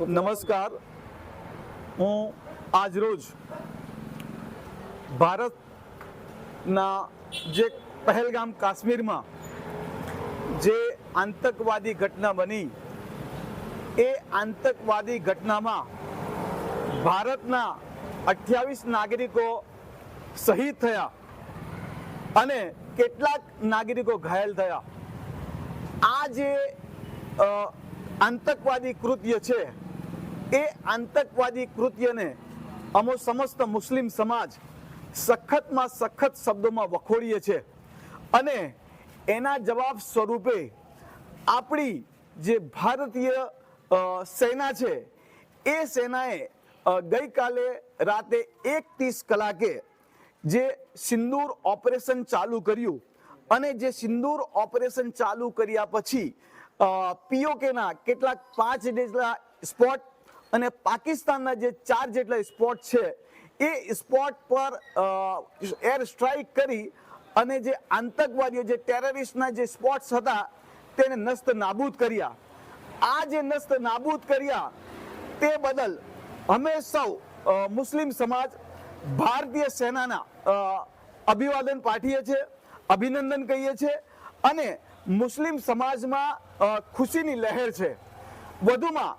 નમસ્કાર. હું આજરોજ ભારતના જે પહેલગામ કાશ્મીરમાં જે આતંકવાદી ઘટના બની, એ આતંકવાદી ઘટનામાં ભારતના અઠ્યાવીસ નાગરિકો શહીદ થયા અને કેટલાક નાગરિકો ઘાયલ થયા. આ જે આતંકવાદી કૃત્ય છે એ આતંકવાદી કૃત્યને અમો સમસ્ત મુસ્લિમ સમાજ સખતમાં સખત શબ્દોમાં વખોડીએ છે. અને એના જવાબ સ્વરૂપે આપણી જે ભારતીય સેના છે, એ સેનાએ ગઈકાલે રાતે એક ત્રીસ કલાકે જે સિંદૂર ઓપરેશન ચાલુ કર્યું અને જે સિંદૂર ઓપરેશન ચાલુ કર્યા પછી પીઓકેના કેટલાક પાંચ જેટલા સ્પોટ અને પાકિસ્તાનના જે ચાર જેટલા સ્પોટ છે, એ સ્પોટ પર એર સ્ટ્રાઇક કરી અને જે આતંકવાદીઓ, જે ટેરરિસ્ટના જે સ્પોટ્સ હતા, તેને નસ્ત નાબૂદ કર્યા. આ જે નસ્ત નાબૂદ કર્યા, તે બદલ અમે સૌ મુસ્લિમ સમાજ, ભારતીય સેનાના અભિવાદન પાઠીએ છીએ, અભિનંદન કહીએ છીએ અને મુસ્લિમ સમાજમાં ખુશીની લહેર છે. વધુમાં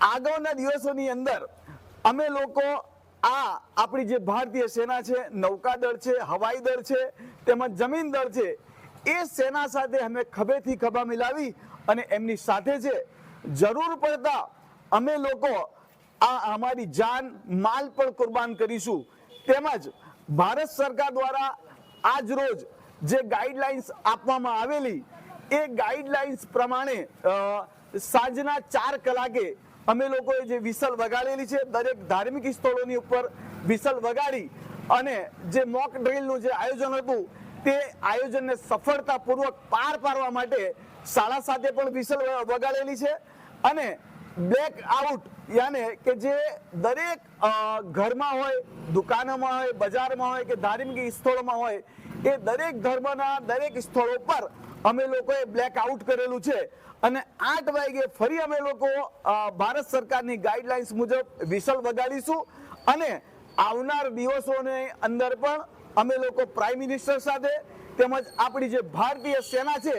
આગળના દિવસોની અંદર અમે લોકો આ આપણી જે ભારતીય સેના છે નૌકાદળ છે, હવાઈ દળ છે, તેમજ જમીન દળ છે, એ સેના સાથે અમે ખભેથી ખભા મિલાવી અને એમની સાથે છે જરૂર પડતા અમે લોકો આ અમારી જાન માલ પણ કુરબાન કરીશું. તેમજ ભારત સરકાર દ્વારા આજ રોજ જે ગાઈડલાઇન્સ આપવામાં આવેલી, એ ગાઈડલાઇન્સ પ્રમાણે સાંજના ચાર કલાકે અમે લોકોએ જે વિસલ વગાડેલી છે, દરેક ધાર્મિક સ્થળોની ઉપર વિસલ વગાડી અને જે મોક ડ્રિલનું જે આયોજન હતું, તે આયોજનને સફળતાપૂર્વક પાર પાડવા માટે શાળા સાથે પણ વિસલ વગાડેલી છે અને બ્લેક આઉટ યાને કે જે દરેક ઘરમાં હોય, દુકાનોમાં હોય, બજારમાં હોય કે ધાર્મિક સ્થળોમાં હોય, એ દરેક ધર્મના દરેક સ્થળો પર અમે લોકોએ બ્લેક આઉટ કરેલું છે. અને આઠ વાગે ફરી અમે લોકો ભારત સરકારની ગાઈડલાઇન્સ મુજબ વિસલ વગાડીશું. અને આવનાર દિવસોની અંદર પણ અમે લોકો પ્રાઇમ મિનિસ્ટર સાથે તેમજ આપણી જે ભારતીય સેના છે,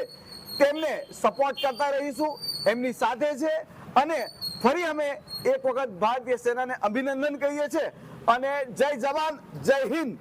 તેમને સપોર્ટ કરતા રહીશું. એમની સાથે છે. અને ફરી અમે એક વખત ભારતીય સેનાને અભિનંદન કહીએ છીએ અને જય જવાન જય હિન્દ.